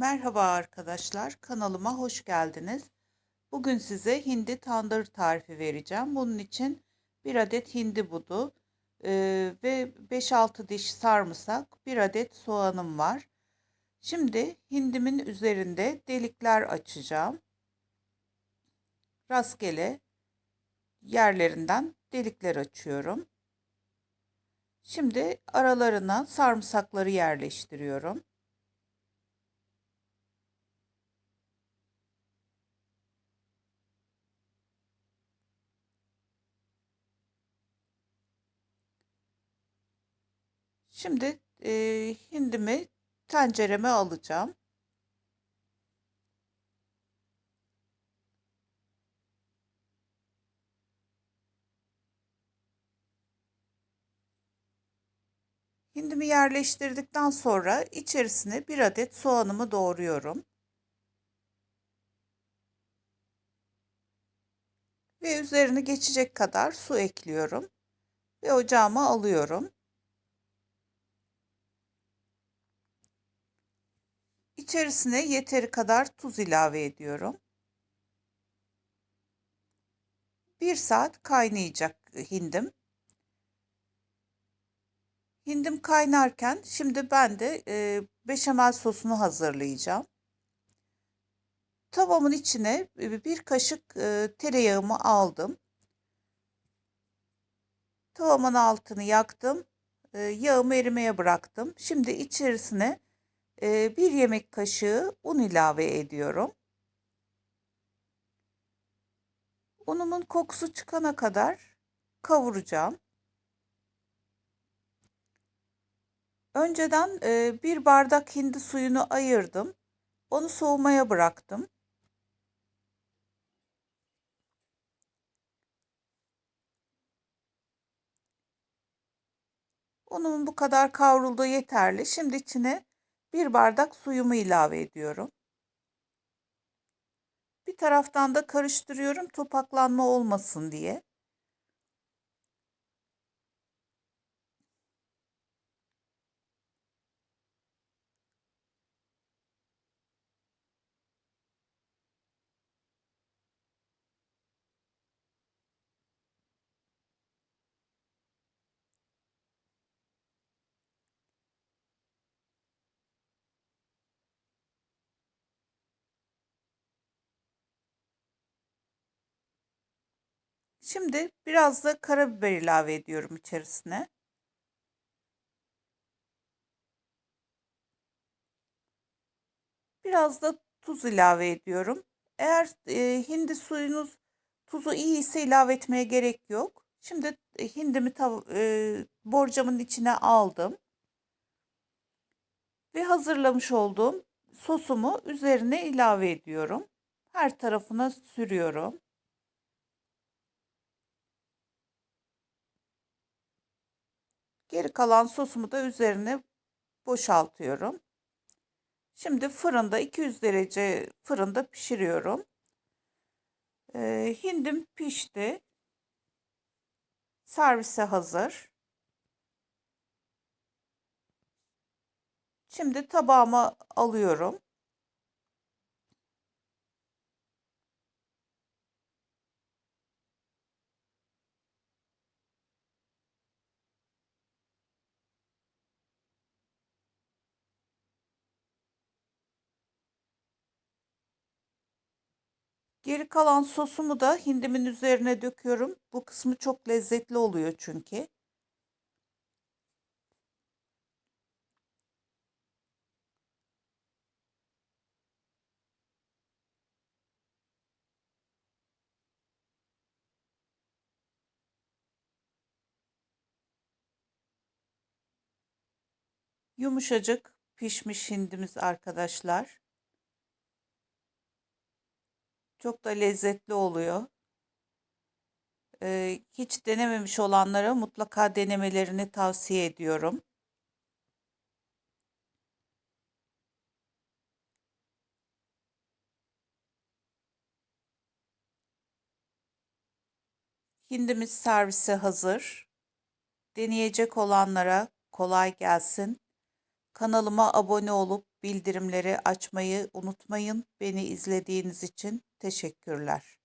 Merhaba arkadaşlar, kanalıma hoş geldiniz. Bugün size hindi tandır tarifi vereceğim. Bunun için bir adet hindi budu e, ve 5-6 diş sarımsak, bir adet soğanım var. Şimdi hindimin üzerinde delikler açacağım. Rastgele yerlerinden delikler açıyorum. Şimdi aralarına sarımsakları yerleştiriyorum. Şimdi e, hindimi tencereme alacağım. Hindimi yerleştirdikten sonra içerisine bir adet soğanımı doğruyorum. Ve üzerine geçecek kadar su ekliyorum. Ve ocağıma alıyorum. İçerisine yeteri kadar tuz ilave ediyorum. Bir saat kaynayacak hindim. Hindim kaynarken şimdi ben de e, beşamel sosunu hazırlayacağım. Tavamın içine bir kaşık e, tereyağımı aldım. Tavamın altını yaktım. E, yağımı erimeye bıraktım. Şimdi içerisine e, bir yemek kaşığı un ilave ediyorum. Unumun kokusu çıkana kadar kavuracağım. Önceden bir bardak hindi suyunu ayırdım. Onu soğumaya bıraktım. Unumun bu kadar kavrulduğu yeterli. Şimdi içine bir bardak suyumu ilave ediyorum. Bir taraftan da karıştırıyorum topaklanma olmasın diye. Şimdi biraz da karabiber ilave ediyorum içerisine. Biraz da tuz ilave ediyorum. Eğer e, hindi suyunuz tuzu iyi ise ilave etmeye gerek yok. Şimdi e, hindimi e, borcamın içine aldım. Ve hazırlamış olduğum sosumu üzerine ilave ediyorum. Her tarafına sürüyorum. Geri kalan sosumu da üzerine boşaltıyorum. Şimdi fırında 200 derece fırında pişiriyorum. Ee, hindim pişti. Servise hazır. Şimdi tabağıma alıyorum. Geri kalan sosumu da hindimin üzerine döküyorum. Bu kısmı çok lezzetli oluyor çünkü. Yumuşacık pişmiş hindimiz arkadaşlar. Çok da lezzetli oluyor. Ee, hiç denememiş olanlara mutlaka denemelerini tavsiye ediyorum. Hindimiz servise hazır. Deneyecek olanlara kolay gelsin. Kanalıma abone olup bildirimleri açmayı unutmayın. Beni izlediğiniz için teşekkürler.